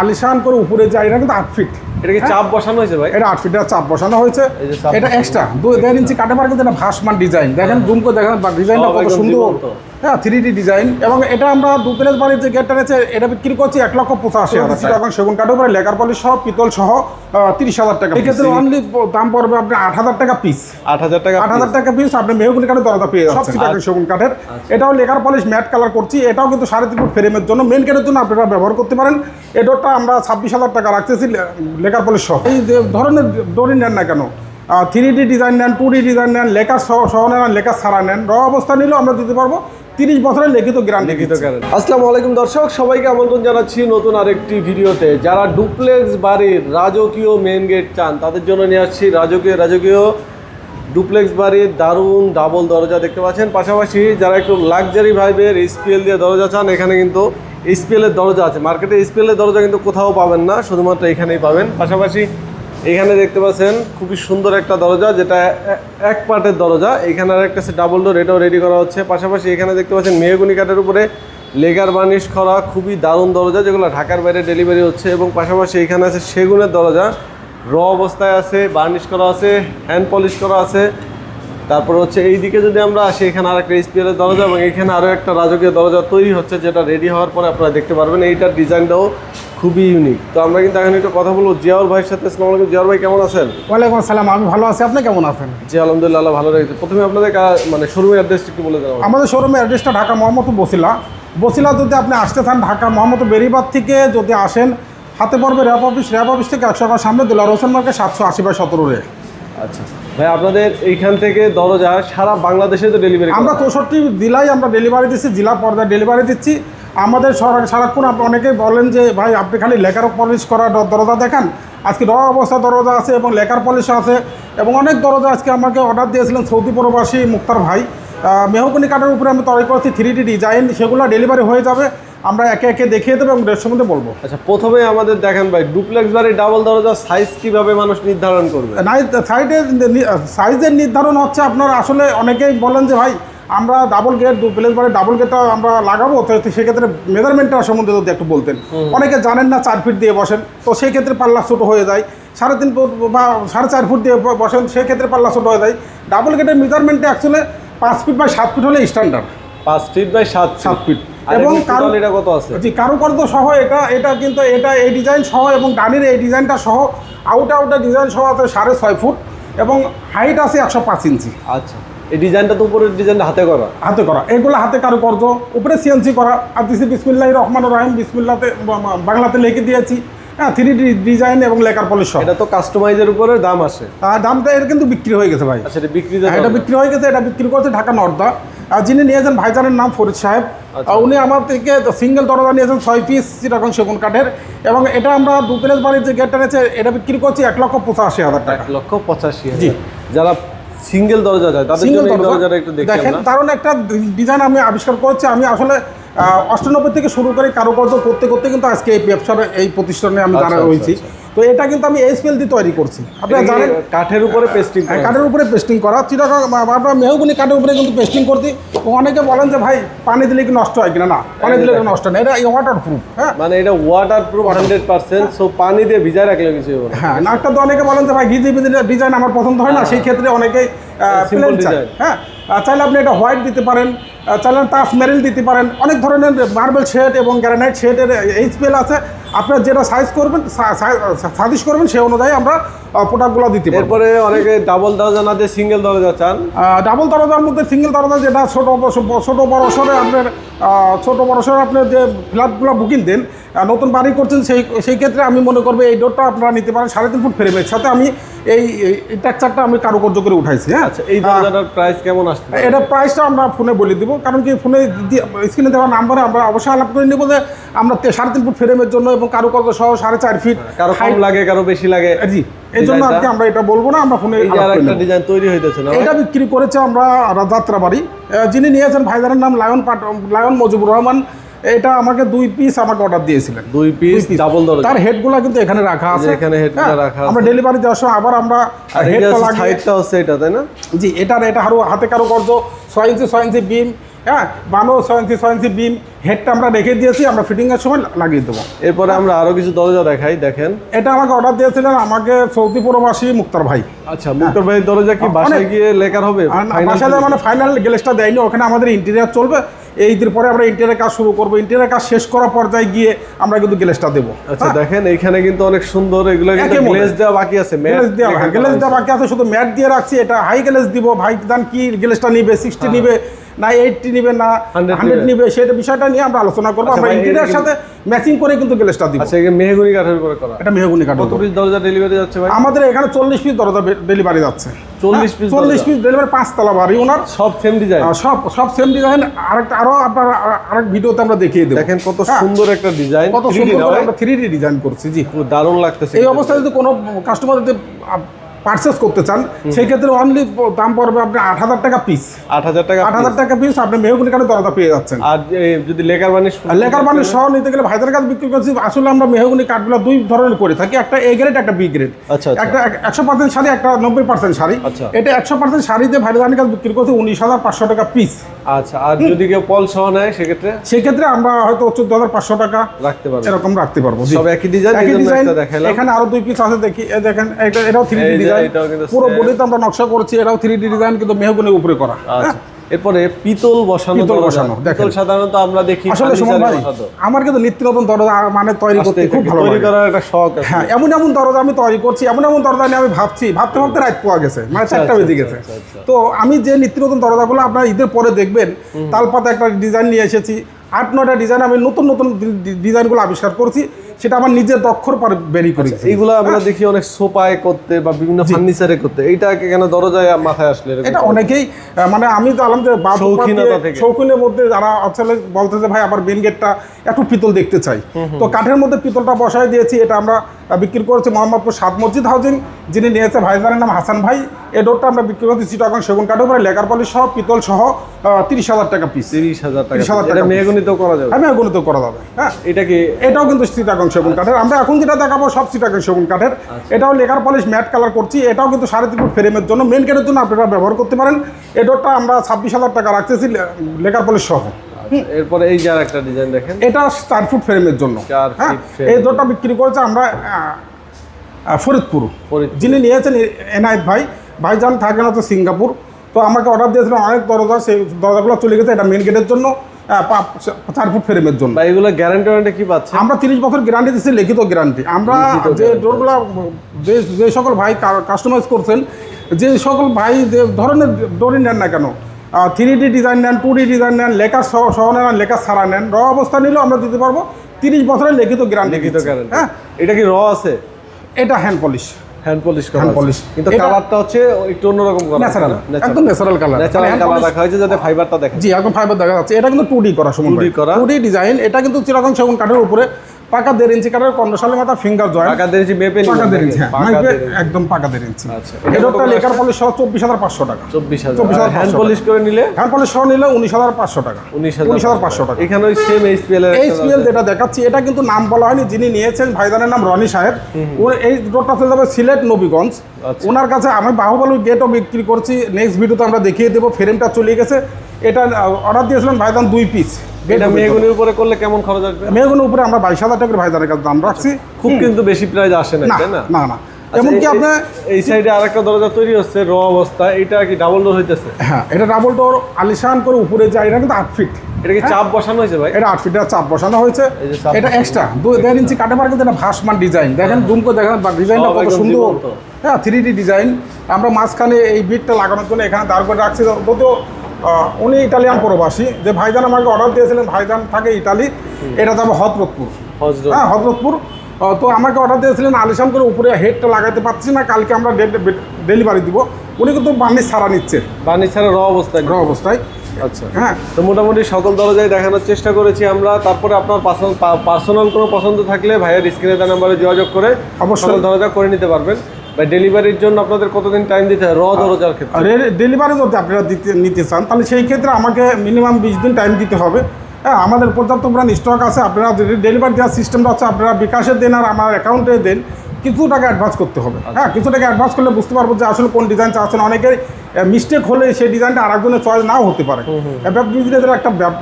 আলিশান করে উপরে যায় এটা কিন্তু আট ফিট এটা কি চাপ বসানো হয়েছে ভাই? এটা আট ফিট চাপ বসানো হয়েছে। এটা এক্সট্রা দু দেড় ইঞ্চি কাটে পারে কিন্তু এটা ভাসমান ডিজাইন দেখেন জুম করে দেখেন ডিজাইনটা সব কত সুন্দর। হ্যাঁ থ্রি ডি ডিজাইন এবং এটা আমরা দু প্লেস বাড়ির যে গেটটা রয়েছে এটা বিক্রি করছি এক লক্ষ পঁচাশি হাজার টাকা। এবং সেগুন কাঠের উপরে লেকার পলিশ সহ পিতল সহ তিরিশ হাজার টাকা এক্ষেত্রে অনলি দাম পড়বে আপনার আট হাজার টাকা পিস আট হাজার টাকা আট হাজার টাকা পিস আপনি মেহগুনি কাঠের দরজা পেয়ে যাচ্ছেন। সেগুন কাঠের। এটাও লেকার পলিশ ম্যাট কালার করছি। এটাও কিন্তু সাড়ে তিন ফুট ফ্রেমের জন্য। মেন গেটের জন্য আপনারা ব্যবহার করতে পারেন। এই ডোরটা আমরা ছাব্বিশ হাজার টাকা রাখতেছি লেকার পলিশ সহ। এই যে ধরনের ডোরই নেন না কেন? থ্রি ডি ডিজাইন নেন টু ডি ডিজাইন নেন লেকার সহ সহ নেন লেকার ছাড়া নেন। র অবস্থা নিলেও আমরা দিতে পারব। তিরিশ বছরের লিখিত গ্যারান্টি লিখিত কারণ আসসালামু আলাইকুম দর্শক সবাইকে আমন্ত্রণ জানাচ্ছি নতুন আরেকটি ভিডিওতে। যারা ডুপ্লেক্স বাড়ির রাজকীয় মেন গেট চান তাদের জন্য নিয়ে আসছি রাজকীয় রাজকীয় ডুপ্লেক্স বাড়ির দারুণ ডাবল দরজা দেখতে পাচ্ছেন। পাশাপাশি যারা একটু লাক্সারি ভাইবের স্পিএল দিয়ে দরজা চান এখানে কিন্তু স্পিএল এর দরজা আছে। মার্কেটে স্পিএল এর দরজা কিন্তু কোথাও পাবেন না শুধুমাত্র এখানেই পাবেন। পাশাপাশি এখানে দেখতে পাচ্ছেন খুবই সুন্দর একটা দরজা, যেটা এক পার্টের দরজা। এখানে আর একটা ডাবল ডোর এটাও রেডি করা হচ্ছে। পাশাপাশি এখানে দেখতে পাচ্ছেন মেহগুনি কাঠের উপরে লেগার বার্নিশ করা, খুবই দারুণ দরজা, যেগুলো ঢাকার বাইরে ডেলিভারি হচ্ছে। এবং পাশাপাশি এখানে আছে সেগুনের দরজা। র অবস্থায় আছে বার্নিশ করা আছে হ্যান্ড পলিশ করা আছে। তারপর হচ্ছে এই দিকে যদি আমরা আসি, এখানে আর একটা স্পিয়ারের দরজা, এবং এখানে আরও একটা রাজকীয় দরজা তৈরি হচ্ছে, যেটা রেডি হওয়ার পরে আপনারা দেখতে পারবেন। এইটার ডিজাইনটাও খুবই ইউনিক তো আমরা কিন্তু এখন একটু কথা বলব। জিয়াউর ভাইয়ের সাথে। আসসালামু আলাইকুম। জিয়াউর ভাই কেমন আছেন? ওয়ালাইকুম আসসালাম। আমি ভালো আছি। আপনি কেমন আছেন? জি আলহামদুলিল্লাহ ভালো রেখেছে। প্রথমে আপনাদের মানে শোরুমের অ্যাড্রেসটা একটু বলে দেওয়া আমাদের শোরুমের অ্যাড্রেসটা ঢাকা মোহাম্মদ বসিলা। বসিলা যদি আপনি আসতে চান ঢাকা মোহাম্মদ বেরিবাদ থেকে যদি আসেন হাতে পড়বে র্যাপ অফিস র্যাপ অফিস থেকে একশো টাকার সামনে দিলার হোসেন মার্কেট সাতশো আশি বাই সতেরো রে। আচ্ছা। ভাই আপনাদের এইখান থেকে দরজা সারা বাংলাদেশে তো ডেলিভারি আমরা চৌষট্টি জেলায় আমরা ডেলিভারি দিচ্ছি জেলা পর্যায়ে ডেলিভারি দিচ্ছি। আমাদের সারা- সারাক্ষণ আপনি অনেকেই বলেন যে ভাই আপনি খালি লেখার পলিশ করা দরজা দেখান। আজকে র অবস্থা দরজা আছে এবং লেখার পলিশ আছে এবং অনেক দরজা আজকে আমাকে অর্ডার দিয়েছিলেন সৌদি প্রবাসী মুক্তার ভাই। মেহকুনি কাঠের উপরে আমি তৈরি করছি থ্রি ডি ডিজাইন সেগুলো ডেলিভারি হয়ে যাবে। আমরা একে একে দেখিয়ে দেবো এবং ডেট সম্বন্ধে বলব। আচ্ছা প্রথমে আমাদের দেখেন ভাই ডুপ্লেক্স বাড়ির ডাবল দরজা সাইজ কীভাবে মানুষ নির্ধারণ করবে? সাইডের সাইজের নির্ধারণ হচ্ছে আপনার আসলে অনেকেই বলেন যে ভাই আমরা ডাবল গেট দু প্লেস বারে ডাবল গেটটা আমরা লাগাবো তো সেক্ষেত্রে মেজারমেন্টটা সম্বন্ধে যদি একটু বলতেন। অনেকে জানেন না চার ফিট দিয়ে বসেন তো সেই ক্ষেত্রে পাল্লা ছোটো হয়ে যায়। সাড়ে তিন ফুট বা সাড়ে চার ফুট দিয়ে বসেন সেক্ষেত্রে পাল্লা ছোটো হয়ে যায়। ডাবল গেটের মেজারমেন্টটা অ্যাকচুয়ালি পাঁচ ফিট বাই সাত ফিট হলে স্ট্যান্ডার্ড পাঁচ ফিট বাই সাত সাত ফিট এবং এবং কারও এটা কত আছে? জি কারুকার্য সহ এটা এটা কিন্তু এটা এই ডিজাইন সহ এবং ডানির এই ডিজাইনটা সহ আউট আউটার ডিজাইন সহ আছে সাড়ে ছয় ফুট এবং হাইট আছে একশো পাঁচ ইঞ্চি। আচ্ছা। এই ডিজাইনটা তো উপরের ডিজাইনটা হাতে করা। হাতে করা। এগুলো হাতে কারুকার্য উপরে সিএনসি করা। আর দিছি বিসমিল্লাহ রহমান রাহিম বিসমিল্লাতে বাংলাতে লিখে দিয়েছি। হ্যাঁ থ্রি ডি ডিজাইন এবং লেকার পলিশ এটা তো কাস্টমাইজের উপরে দাম আসে। আর দামটা এর কিন্তু বিক্রি হয়ে গেছে ভাই। আচ্ছা এটা বিক্রি হ্যাঁ, এটা বিক্রি হয়ে গেছে এটা বিক্রি করছে ঢাকা নর্দা। আর যিনি নিয়েছেন ভাইজানের নাম ফরিদ সাহেব। আচ্ছা। উনি আমার থেকে সিঙ্গেল দরজা নিয়েছেন ছয় পিস চিটাগং সেগুন কাঠের। এবং এটা আমরা দু প্লেস বাড়ির যে গেটটা নিয়েছে এটা বিক্রি করছি এক লক্ষ পঁচাশি হাজার টাকা। এক লক্ষ পঁচাশি জি। যারা সিঙ্গেল দরজা যায় তাদের জন্য এই দরজাটা একটু দেখেন কারণ একটা ডিজাইন আমি আবিষ্কার করেছি। আমি আসলে অষ্টানব্বই থেকে শুরু করে কারুকার্য করতে করতে কিন্তু আজকে এই ব্যবসার এই প্রতিষ্ঠানে আমি আচ্ছা, দাঁড়া আচ্ছা, হয়েছি তো এটা কিন্তু আমি এইচপিএল দিয়ে তৈরি করছি। আপনারা কি জানেন কাঠের উপরে পেস্টিং হ্যাঁ, কাঠের উপরে পেস্টিং করা। আপনার মেহগুনি কাঠের উপরে কিন্তু পেস্টিং করছি। তো অনেকে বলেন যে ভাই পানি দিলে কি নষ্ট হয় কিনা? না পানি দিলে নষ্ট না এটা ওয়াটার প্রুফ হ্যাঁ। মানে এটা water proof hundred percent so পানি দিয়ে ভিজায় রাখলে কিছু হবে না। হ্যাঁ নাকটা তো অনেকে বলেন যে ভাই ঘিজি ডিজাইন আমার পছন্দ হয় না। সেই ক্ষেত্রে অনেকেই Simple প্লেন চায় হ্যাঁ। চাইলে আপনি এটা হোয়াইট দিতে পারেন চাইলে তাস মেরিল দিতে পারেন। অনেক ধরনের মার্বেল শেড এবং গ্রানাইট শেডের এইচপিএল আছে। আপনার যেটা সাইজ করবেন সাজেস্ট করবেন সেই অনুযায়ী আমরা প্রোডাক্টগুলো দিতে পারি এরপরে অনেকে ডাবল দরজা না দিয়ে সিঙ্গেল দরজা চান। ডাবল দরজার মধ্যে সিঙ্গেল দরজা যেটা ছোটো ছোটো বড় সরে আপনার ছোটো বড় সরে আপনার যে ফ্ল্যাটগুলো বুকিং দেন নতুন বাড়ি করছেন সেই সেই ক্ষেত্রে আমি মনে করব এই ডোরটা আপনারা নিতে পারেন সাড়ে তিন ফুট ফ্রেমের সাথে আমি এই টেক্সচারটা আমি কারুকার্য করে উঠাইছি হ্যাঁ? আচ্ছা এই দরজাটার প্রাইস কেমন আসছে এটা প্রাইসটা আমরা ফোনে বলে দিব কারণ কি ফোনে স্ক্রিনে দেওয়া নাম্বারে আমরা অবশ্যই আলাপ করে নেব যে আমরা সাড়ে তিন ফুট ফ্রেমের জন্য এবং কারুকার্য সহ সাড়ে চার ফিট কারও কম লাগে কারও বেশি লাগে। জি। এই জন্য আর কি আমরা এটা বলব না আমরা ফোনে একটা ডিজাইন তৈরি হইতেছে না এটা বিক্রি করেছে আমরা যাত্রাবাড়ি যিনি নিয়েছেন ভাইজানের নাম লায়ন পাট লায়ন মজিবুর রহমান এটা আমাকে দুই পিস আমাকে অর্ডার দিয়েছিলেন। দুই পিস। ডাবল দরজা তার হেডগুলো কিন্তু এখানে রাখা আছে। এখানে headগুলো হ্যাঁ, রাখা আছে। আমরা ডেলিভারি দেওয়ার সময় আবার আমরা হেডটা লাগিয়ে সাইডটা হচ্ছে এটা তাই না? জি এটার এটা আরও হাতে কারও করছ ছয় ইঞ্চি ছয় ইঞ্চি বিম হ্যাঁ বানো ছয় ইঞ্চি ছয় ইঞ্চি বিম হেডটা আমরা রেখে দিয়েছি আমরা ফিটিংয়ের সময় লাগিয়ে দেবো। এরপরে আমরা আরও কিছু দরজা দেখাই দেখেন। এটা আমাকে অর্ডার দিয়েছিলেন আমাকে সৌদি প্রবাসী মুক্তার ভাই। আচ্ছা মুক্তার ভাই দরজা কি অনেক- বাসায় গিয়ে লেখার হবে? বাসায় মানে ফাইনাল গ্যালেসটা দেয়নি ওখানে আমাদের ইন্টেরিয়ার চলবে। এই ঈদের পরে আমরা ইন্টেরিয়ার কাজ শুরু করব। ইন্টেরিয়ার কাজ শেষ করার পর্যায়ে গিয়ে আমরা কিন্তু গ্লেসটা দেবো। আচ্ছা দেখেন এইখানে কিন্তু অনেক সুন্দর এগুলো। গ্লেজ দেওয়া বাকি আছে গ্লেস দেওয়া গ্লেস করা দেওয়া বাকি আছে শুধু ম্যাট দিয়ে রাখছি এটা হাই গ্লেস দিব। ভাই দান কি গ্লেসটা নিবে? সিক্সটি নিবে? না এইটটি নিবে? না 100 হান্ড্রেড নিবে। সেটা বিষয়টা নিয়ে আমরা আলোচনা করব। আচ্ছা আমরা ভাই, ইন্টেরিয়ার সাথে ম্যাচিং করে কিন্তু গ্লেসটা দিব। আচ্ছা এখানে মেহগুনি কাঠের উপরে করা। এটা মেহগুনি কাঠ কত পিস দরজা ডেলিভারি যাচ্ছে ভাই? আমাদের এখানে চল্লিশ পিস দরজা ডেলিভারি যাচ্ছে। 40 পিস চল্লিশ? পিস ডেলিভারি পাঁচতলা বাড়ি ওনার। সব সেম ডিজাইন সব সব সেম ডিজাইন আরেকটা আরও আপনার আরেক ভিডিওতে আমরা দেখিয়ে দেবো। দেখেন কত হ্যাঁ, সুন্দর একটা ডিজাইন কত সুন্দর আমরা থ্রি ডি ডিজাইন করছি জি। দারুণ লাগতেছে এই অবস্থায় যদি কোনো কাস্টমার যদি পারচেস করতে চান সেই ক্ষেত্রে অনলি দাম পড়বে আপনি আট হাজার টাকা পিস আট হাজার টাকা আট হাজার টাকা পিস আপনি মেহগুনি কাঠে দরজা পেয়ে যাচ্ছেন। আর যদি লেকার বানি লেকার মানে সহ নিতে গেলে ভাইদের কাছে বিক্রি করছি আসলে আমরা মেহগুনি কাঠগুলো দুই ধরনের করে থাকি একটা এ গ্রেড একটা বি গ্রেড আচ্ছা আচ্ছা। একটা একশো পার্সেন্ট শাড়ি একটা নব্বই পার্সেন্ট শাড়ি। আচ্ছা। এটা একশো পার্সেন্ট শাড়িতে ভাইদের কাছে বিক্রি করছি উনিশ হাজার পাঁচশো টাকা পিস আচ্ছা আর যদি কেউ পল সহ নেয় সেক্ষেত্রে? সেক্ষেত্রে আমরা হয়তো চোদ্দ হাজার পাঁচশো টাকা রাখতে পারব। এরকম রাখতে পারব। সব একই ডিজাইন একই ডিজাইন এখানে আরও দুই পিস আছে দেখি দেখেন এটা এটাও থ্রি ডি ডিজাইন পুরো বডিতে আমরা নকশা করছি এটাও থ্রি ডি ডিজাইন কিন্তু মেহগুনের উপরে করা। আচ্ছা। এরপরে পিতল বসানো পিতল। বসানো, পিতল সাধারণত আমরা দেখি আসলে সুমন ভাই আমার কিন্তু নিত্য নতুন দরজা মানে তৈরি করতে খুব ভালো তৈরি করার একটা শখ আছে। হ্যাঁ এমন এমন দরজা আমি তৈরি করছি এমন এমন দরজা নিয়ে আমি ভাবছি ভাবতে ভাবতে রাত পাওয়া গেছে মানে চারটা আচ্ছা, বেজে আচ্ছা, গেছে। আচ্ছা, আচ্ছা। তো আমি যে নিত্য নতুন দরজাগুলো আপনার ঈদের পরে দেখবেন তালপাতা একটা ডিজাইন নিয়ে এসেছি আট নয়টা ডিজাইন আমি নতুন নতুন ডিজাইনগুলো আবিষ্কার করছি। সেটা আমার নিজের দক্ষর পর বেরি করি এইগুলো আমরা দেখি অনেক সোপায় করতে বা বিভিন্ন ফার্নিচারে করতে। এটা কেন দরজায় মাথায় আসলে এটা অনেকেই মানে আমি জানলাম আলাম যে শৌখিনের মধ্যে যারা আসলে বলতে যে ভাই আমার মেন গেটটা একটু পিতল দেখতে চাই। তো কাঠের মধ্যে পিতলটা বসায় দিয়েছি এটা আমরা বিক্রি করেছি মোহাম্মদপুর সাত মসজিদ হাউজিং যিনি নিয়েছে ভাইজানের নাম হাসান ভাই। এই ডোরটা আমরা বিক্রি করছি চিটাগং সেগুন কাঠের উপরে লেকার পলিশ সহ পিতল সহ তিরিশ হাজার টাকা পিস তিরিশ হাজার টাকা 30,000 এটা টাকা piece। করা যাবে। আমি গুণিত করা যাবে। হ্যাঁ এটা কি? এটাও কিন্তু চিটাগং সেগুন কাঠের। আমরা এখন যেটা দেখাবো সব চিটাগং সেগুন কাঠের। এটাও লেকার পলিশ ম্যাট কালার করছি। এটাও কিন্তু সাড়ে তিন ফুট ফ্রেমের জন্য। মেন গেটের জন্য আপনারা ব্যবহার করতে পারেন। এই ডোরটা আমরা ছাব্বিশ হাজার টাকা রাখতেছি লে- লেকার পলিশ সহ। এরপরে এই যে আর একটা ডিজাইন দেখেন। এটা চার ফুট ফ্রেমের জন্য। হ্যাঁ এই ডোরটা বিক্রি করেছে আমরা ফরিদপুর। যিনি নিয়েছেন এনায়েত ভাই। ভাইজান থাকেন হচ্ছে সিঙ্গাপুর। তো আমাকে অর্ডার দিয়েছিলেন অনেক দরজা সেই দরজাগুলো চলে গেছে এটা মেন গেটের জন্য চার ফুট ফ্রেমের জন্য। এগুলো গ্যারান্টি ওয়ারেন্টি কি পাচ্ছে? আমরা তিরিশ বছর গ্যারান্টি দিচ্ছি লিখিত গ্যারান্টি আমরা যে। ডোরগুলো যে যে সকল ভাই কাস্টমাইজ করছেন যে সকল ভাই যে ধরনের ডোরই নেন না কেন থ্রি ডি ডিজাইন নেন টু ডি ডিজাইন নেন লেখা সহ সহ নেন লেখা ছাড়া নেন। র অবস্থা নিলেও আমরা দিতে পারব। তিরিশ বছরের লিখিত গ্যারান্টি লিখিত গ্যারান্টি হ্যাঁ? এটা কি র আছে? এটা হ্যান্ড পলিশ হ্যান্ড পলিশ আছে। polish। কিন্তু কালারটা হচ্ছে একটু অন্যরকম ন্যাচারাল একদম ন্যাচারাল কালার ন্যাচারাল কালার রাখা হয়েছে যাতে ফাইবারটা দেখে জি এখন ফাইবার দেখা যাচ্ছে। এটা কিন্তু টু ডি করা সময় 2D করা। টু ডি ডিজাইন এটা কিন্তু চিরাগং সেগুন কাঠের উপরে পাকা দেড় ইঞ্চি কাঠের কর্ণশালী মাথা ফিঙ্গার জয়েন্ট পাকা মেপে দেড় ইঞ্চি হ্যাঁ। পাকা মাইপে দেড় ইঞ্চি। একদম পাকা দেড় ইঞ্চি। এটা লেখার পলিশ সহ চব্বিশ হাজার পাঁচশো টাকা। চব্বিশ হাজার। 24,500 হ্যান্ড পলিশ করে নিলে? হ্যান্ড পলিশ সহ নিলে উনিশ হাজার পাঁচশো টাকা। উনিশ উনিশ হাজার পাঁচশো টাকা। এখানে ওই সেম এইচপিএল এর এই যেটা দেখাচ্ছি এটা কিন্তু নাম বলা হয়নি যিনি নিয়েছেন ভাইদানের নাম রনি সাহেব। এই রোডটা চলে যাবে সিলেট নবীগঞ্জ। আচ্ছা। ওনার কাছে আমি বাহুবলী গেটও বিক্রি করছি। নেক্সট ভিডিওতে আমরা দেখিয়ে দেবো ফ্রেমটা চলে গেছে। এটা অর্ডার দিয়েছিলেন ভাইদান দুই পিস এটা উপরে করলে কেমন খরচ আসবে? মেয়েগুলোর উপরে আমরা বাইশ হাজার টাকা করে ভাইদানের কাছে দাম রাখছি। খুব কিন্তু বেশি প্রাইস আসে না না তাই না? না না। আচ্ছা, এমনকি আপনার এই সাইডে আরেকটা দরজা তৈরি হচ্ছে র অবস্থা এটা কি ডাবল ডোর হইতেছে? হ্যাঁ এটা ডাবল ডোর আলিশান করে উপরে যায় এটা কিন্তু আট ফিট এটা কি চাপ বসানো হয়েছে ভাই? এটা আট ফিটের চাপ বসানো হয়েছে। এটা এক্সট্রা দুই দেড় ইঞ্চি কাটে কিন্তু এটা ভাসমান ডিজাইন দেখেন জুম করে দেখেন ডিজাইনটা কত সুন্দর। হ্যাঁ থ্রি ডি ডিজাইন আমরা মাঝখানে এই বিটটা লাগানোর জন্য এখানে দাঁড় করে রাখছি। যদিও উনি ইটালিয়ান প্রবাসী। যে ভাইজান আমাকে অর্ডার দিয়েছিলেন ভাইজান থাকে ইটালি এটা যাবে হজরতপুর। হজরত হ্যাঁ হজরতপুর। তো আমাকে অর্ডার দিয়েছিলেন আলিশান করে উপরে হেডটা লাগাতে পারছি না কালকে আমরা ডেলিভারি দিব। উনি কিন্তু বার্নিশ ছাড়া নিচ্ছে। বানি ছাড়া র অবস্থায়? র অবস্থায়। আচ্ছা। হ্যাঁ। তো মোটামুটি সকল দরজায় দেখানোর চেষ্টা করেছি আমরা। তারপরে আপনার পার্সোনাল কোনো পছন্দ থাকলে ভাইয়ের স্ক্রিনে তার নাম্বারে যোগাযোগ করে অবশ্যই। দরজা করে নিতে পারবেন। বা ডেলিভারির জন্য আপনাদের কতদিন টাইম দিতে হয়? র দরজার ক্ষেত্রে? ডেলিভারি যদি আপনারা দিতে নিতে চান তাহলে সেই ক্ষেত্রে আমাকে মিনিমাম বিশ দিন টাইম দিতে হবে। হ্যাঁ আমাদের পর্যাপ্ত পরিমাণ স্টক আছে আপনারা যদি ডেলিভারি দেওয়ার সিস্টেমটা হচ্ছে আপনারা বিকাশে দেন আর আমার অ্যাকাউন্টে দেন কিছু টাকা অ্যাডভান্স করতে হবে। হ্যাঁ কিছু টাকা অ্যাডভান্স করলে বুঝতে পারব যে আসলে কোন ডিজাইন চাচ্ছেন। অনেকের মিস্টেক হলে সেই ডিজাইনটা আরেকজনের চয়েস নাও হতে পারে। বিজনেসের একটা ব্যাপ-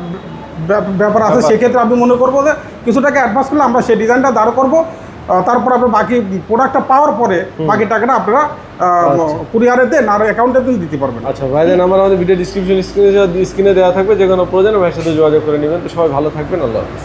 ব্যাপ- ব্যাপার আছে সেক্ষেত্রে আমি মনে করব যে কিছু টাকা অ্যাডভান্স করলে আমরা সেই ডিজাইনটা দাঁড় করব। তারপর আপনার বাকি প্রোডাক্টটা পাওয়ার পরে বাকি টাকাটা আপনারা কুরিয়ারে দেন আর অ্যাকাউন্টে দিন দিতে পারবেন। আচ্ছা ভাইদের নাম্বার আমাদের ভিডিও ডিসক্রিপশন স্ক্রিনে স্ক্রিনে দেওয়া থাকবে যে কোনো প্রয়োজন ভাইয়ের সাথে যোগাযোগ করে নেবেন। তো সবাই ভালো থাকবেন আল্লাহ হাফিজ।